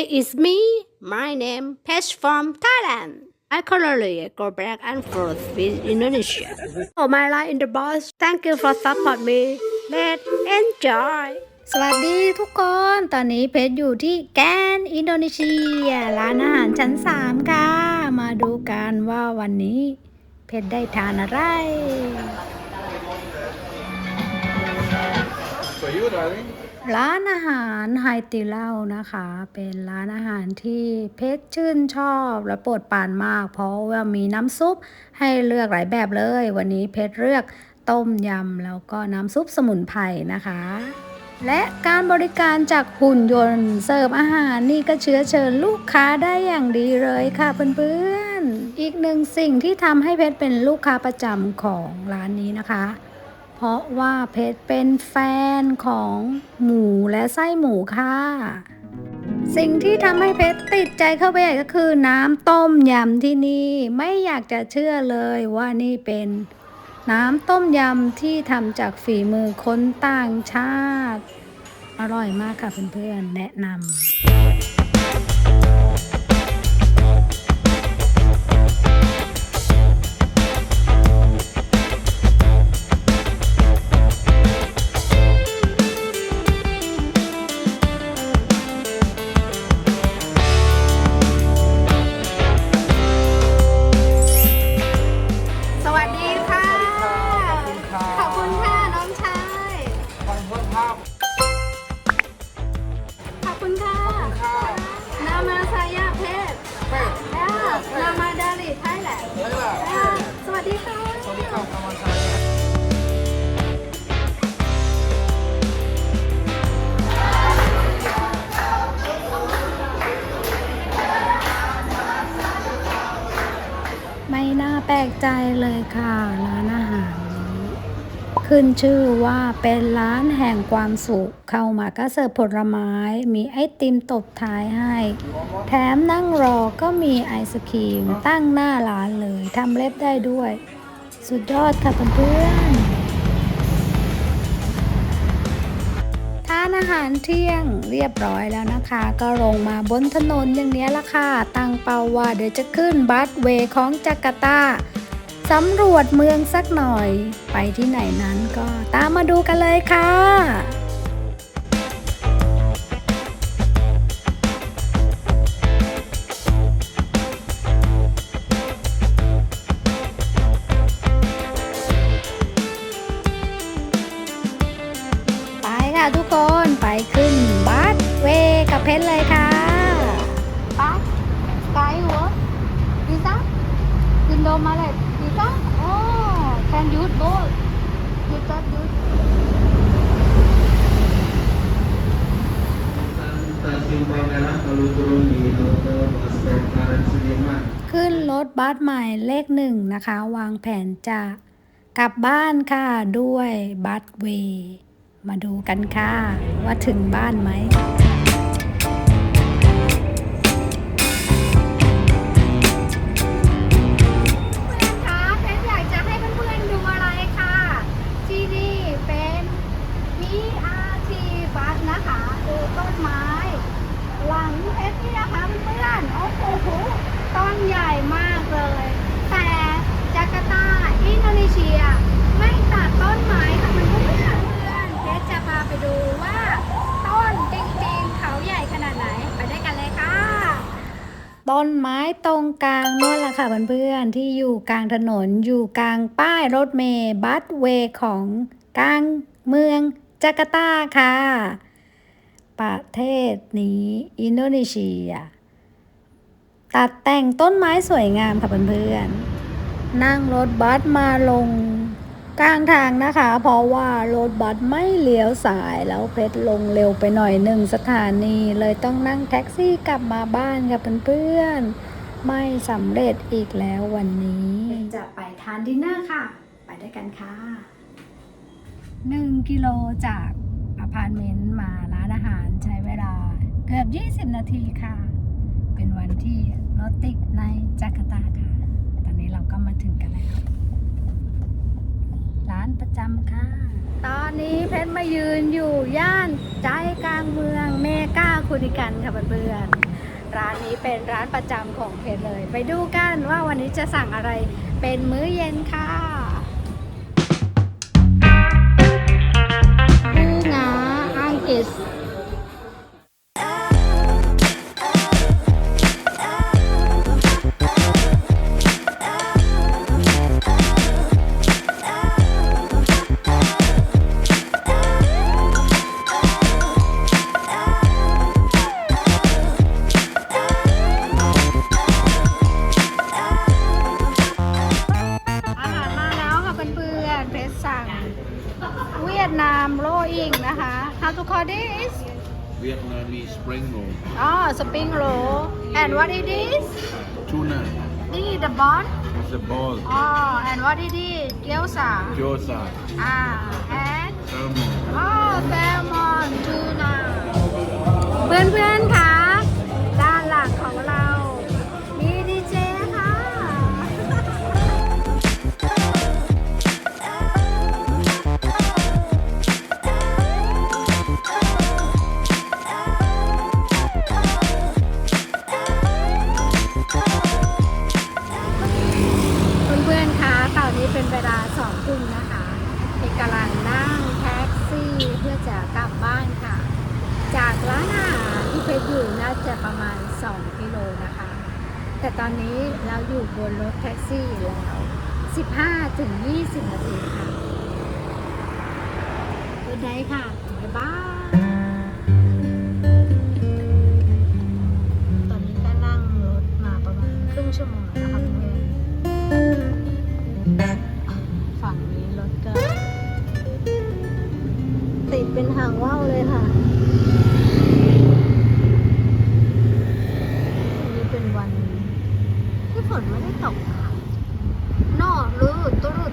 This is me. My name Pesh from Thailand. I currently go back and forth with Indonesia. Oh, my life in the bus. Thank you for support me. Let's enjoy. สวัสดีทุกคน ตอนนี้เพชรอยู่ที่แกนอินโดนีเซีย ร้านอาหารชั้น 3 ค่ะ มาดูกันว่าวันนี้ เพชรได้ทานอะไร For you, darling. ร้านอาหารไฮติเล่านะคะ เป็นร้านอาหารที่เพชรชื่นชอบและโปรดปรานมาก เพราะว่ามีน้ำซุปให้เลือกหลายแบบเลย วันนี้เพชรเลือกต้มยำแล้วก็น้ำซุปสมุนไพรนะคะ และการบริการจากหุ่นยนต์เสิร์ฟอาหารนี่ก็เชื้อเชิญลูกค้าได้อย่างดีเลยค่ะเพื่อนๆ อีกหนึ่งสิ่งที่ทำให้เพชรเป็นลูกค้าประจำของร้านนี้นะคะ เพราะว่าเพชรเป็นแฟนของหมูและไส้หมูค่ะ สิ่งที่ทำให้เพชรติดใจเข้าไปใหญ่ก็คือน้ำต้มยำที่นี่ ไม่อยากจะเชื่อเลยว่านี่เป็น น้ำต้มยำที่ทำจากฝีมือคนต่างชาติ อร่อยมากค่ะเพื่อนๆแนะนำ ใจเลยค่ะร้านอาหารนี้ขึ้นชื่อว่าเป็นร้านแห่งความสุข เข้ามาก็เสิร์ฟผลไม้ มีไอติมตบท้ายให้ แถมนั่งรอก็มีไอศครีมตั้งหน้าร้านเลยทำเล็บได้ด้วย สุดยอดค่ะเพื่อนทานอาหารเที่ยงเรียบร้อยแล้วนะคะ ก็ลงมาบนถนนอย่างนี้ละค่ะ ตั้งเป้าว่าเดี๋ยวจะขึ้นบัสเวย์ของจาการ์ตา สำรวจเมืองสักหน่อย ไปที่ไหนนั้นก็ตามมาดูกันเลยค่ะ ถบัสใหม่เลขหนึ่งนะคะ วางแผนจะกลับบ้านค่ะด้วยบัสเวย์มาดูกันค่ะ ว่าถึงบ้านไหม ต้นไม้ตรงกลางนั่นแหละค่ะเพื่อนๆที่อยู่กลางถนนอยู่กลางป้ายรถเมย์บัสเวย์ของกลางเมืองจาการ์ตาค่ะ ประเทศนี้อินโดนีเซีย ตัดแต่งต้นไม้สวยงามค่ะเพื่อนๆนั่งรถบัสมาลงกลางทางนะคะ เพราะว่ารถบัสไม่เลี้ยวสายแล้วเพชรลงเร็วไปหน่อยหนึ่งสถานี เลยต้องนั่งแท็กซี่กลับมาบ้านค่ะเพื่อนๆ ไม่สำเร็จอีกแล้ววันนี้จะไปทานดินเนอร์ค่ะ ไปด้วยกันค่ะหนึ่งกิโลจากอพาร์ตเมนต์มาร้านอาหารใช้เวลาเกือบ 20 นาทีค่ะ เป็นวันที่รถติดในจาการ์ตาค่ะ ตอนนี้เราก็มาถึงกันแล้ว ร้านประจำค่ะ ตอนนี้เพชรมายืนอยู่ย่านใจกลางเมืองเมกาคุนิกันค่ะเพื่อนๆ ร้านนี้เป็นร้านประจำของเพจเลย ไปดูกันว่าวันนี้จะสั่งอะไรเป็นมื้อเย็นค่ะปูงาอังกฤษ How to call this Vietnamese spring roll. อ๋อ spring roll and what it is Tuna. นี่ the bun It's a ball. อ๋อ and what it is เกี๊ยวซ่า Gyoza. อ่า and Salmon. อ๋อ salmon tuna เพื่อนๆคะ เป็นเวลาสองทุ่มนะคะเอกกำลังนั่งแท็กซี่เพื่อจะกลับบ้านค่ะ จากร้านอาหารที่เพชรอยู่น่าจะประมาณ 2 กิโลนะคะ แต่ตอนนี้เราอยู่บนรถแท็กซี่แล้ว 15ถึง20 นาทีค่ะวันไหนค่ะ บ๊ายบายตอนนี้ก็นั่งรถมาประมาณครึ่งชั่วโมงนะคะเพื่อน หางว่าวเลยค่ะวันนี้เป็นวันที่ฝนไม่ได้ตกค่ะนอรืดตรุด